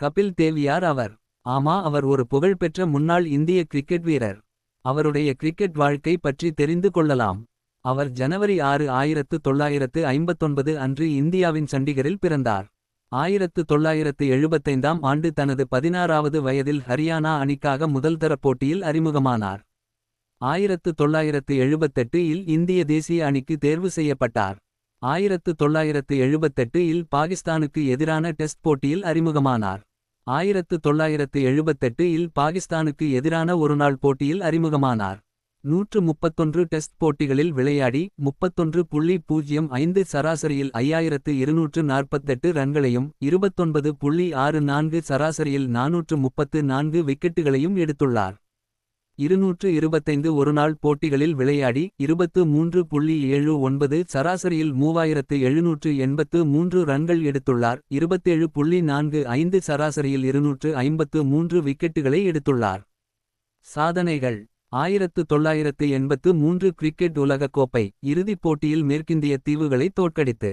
கபில் தேவ் யார் அவர். ஆமா அவர் ஒரு புகழ்பெற்ற முன்னாள் இந்திய கிரிக்கெட் வீரர். அவருடைய கிரிக்கெட் வாழ்க்கை பற்றி தெரிந்து கொள்ளலாம். அவர் ஜனவரி ஆறு ஆயிரத்து தொள்ளாயிரத்து ஐம்பத்தொன்பது அன்று இந்தியாவின் சண்டிகரில் பிறந்தார். ஆயிரத்து தொள்ளாயிரத்து எழுபத்தைந்தாம் ஆண்டு தனது பதினாறாவது வயதில் ஹரியானா அணிக்காக முதல்தர போட்டியில் அறிமுகமானார். ஆயிரத்து தொள்ளாயிரத்து எழுபத்தெட்டு இல் இந்திய தேசிய அணிக்கு தேர்வு செய்யப்பட்டார். ஆயிரத்து தொள்ளாயிரத்து எழுபத்தெட்டு இல் பாகிஸ்தானுக்கு எதிரான டெஸ்ட் போட்டியில் அறிமுகமானார். ஆயிரத்து தொள்ளாயிரத்து எழுபத்தெட்டு இல் பாகிஸ்தானுக்கு எதிரான ஒருநாள் போட்டியில் அறிமுகமானார். நூற்று முப்பத்தொன்று டெஸ்ட் போட்டிகளில் விளையாடி முப்பத்தொன்று புள்ளி பூஜ்ஜியம் ஐந்து சராசரியில் ஐயாயிரத்து இருநூற்று நாற்பத்தெட்டு ரன்களையும் இருபத்தொன்பது புள்ளி ஆறு நான்கு சராசரியில் நானூற்று முப்பத்து நான்கு விக்கெட்டுகளையும் எடுத்துள்ளார். இருநூற்று இருபத்தைந்து ஒருநாள் போட்டிகளில் விளையாடி இருபத்து மூன்று புள்ளி ஏழு ஒன்பது சராசரியில் மூவாயிரத்து எழுநூற்று எண்பத்து மூன்று ரன்கள் எடுத்துள்ளார். இருபத்தேழு புள்ளி நான்கு ஐந்து சராசரியில் இருநூற்று ஐம்பத்து மூன்று விக்கெட்டுகளை எடுத்துள்ளார். சாதனைகள். ஆயிரத்து தொள்ளாயிரத்து எண்பத்து மூன்று கிரிக்கெட் உலகக் கோப்பை இறுதிப் போட்டியில் மேற்கிந்திய தீவுகளை தோற்கடித்து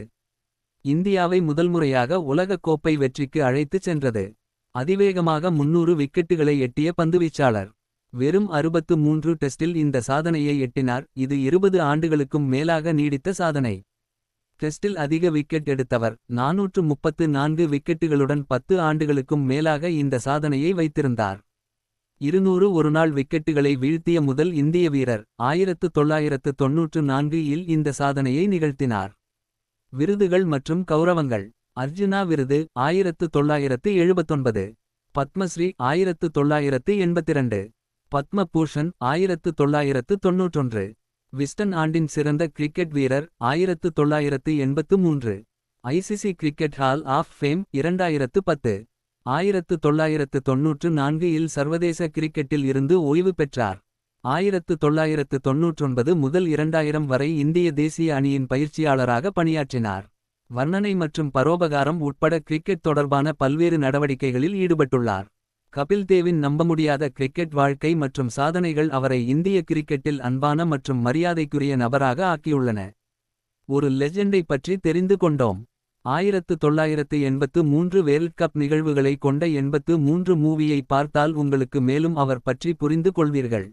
இந்தியாவை முதல்முறையாக உலகக் கோப்பை வெற்றிக்கு அழைத்துச் சென்றது. அதிவேகமாக முன்னூறு விக்கெட்டுகளை எட்டிய பந்துவீச்சாளர். வெறும் அறுபத்து மூன்று டெஸ்டில் இந்த சாதனையை எட்டினார். இது இருபது ஆண்டுகளுக்கும் மேலாக நீடித்த சாதனை. டெஸ்டில் அதிக விக்கெட் எடுத்தவர். நாநூற்று முப்பத்து நான்கு விக்கெட்டுகளுடன் பத்து ஆண்டுகளுக்கும் மேலாக இந்த சாதனையை வைத்திருந்தார். இருநூறு ஒருநாள் விக்கெட்டுகளை வீழ்த்திய முதல் இந்திய வீரர். ஆயிரத்து தொள்ளாயிரத்து தொன்னூற்று நான்கு இல் இந்த சாதனையை நிகழ்த்தினார். விருதுகள் மற்றும் கௌரவங்கள். அர்ஜுனா விருது ஆயிரத்து தொள்ளாயிரத்து எழுபத்தொன்பது. பத்மஸ்ரீ ஆயிரத்து தொள்ளாயிரத்து எண்பத்திரண்டு. பத்மபூஷன் ஆயிரத்து தொள்ளாயிரத்து தொன்னூற்றொன்று. விஸ்டன் ஆண்டின் சிறந்த கிரிக்கெட் வீரர் ஆயிரத்து தொள்ளாயிரத்து எண்பத்து மூன்று. ICC cricket hall of fame இரண்டாயிரத்து பத்து. ஆயிரத்து தொள்ளாயிரத்து தொன்னூற்று நான்கு இல் சர்வதேச கிரிக்கெட்டில் இருந்து ஓய்வு பெற்றார். ஆயிரத்து தொள்ளாயிரத்து தொன்னூற்றொன்பது முதல் இரண்டாயிரம் வரை இந்திய தேசிய அணியின் பயிற்சியாளராக பணியாற்றினார். வர்ணனை மற்றும் பரோபகாரம் உட்பட கிரிக்கெட் தொடர்பான பல்வேறு நடவடிக்கைகளில் ஈடுபட்டுள்ளார். கபில் தேவின் நம்பமுடியாத கிரிக்கெட் வாழ்க்கை மற்றும் சாதனைகள் அவரை இந்திய கிரிக்கெட்டில் அன்பான மற்றும் மரியாதைக்குரிய நபராக ஆக்கியுள்ளன. ஒரு லெஜெண்டை பற்றி தெரிந்து கொண்டோம். ஆயிரத்து தொள்ளாயிரத்து எண்பத்து மூன்று வேர்ல்ட் கப் நிகழ்வுகளை கொண்ட எண்பத்து மூன்று மூவியை பார்த்தால் உங்களுக்கு மேலும் அவர் பற்றி புரிந்து கொள்வீர்கள்.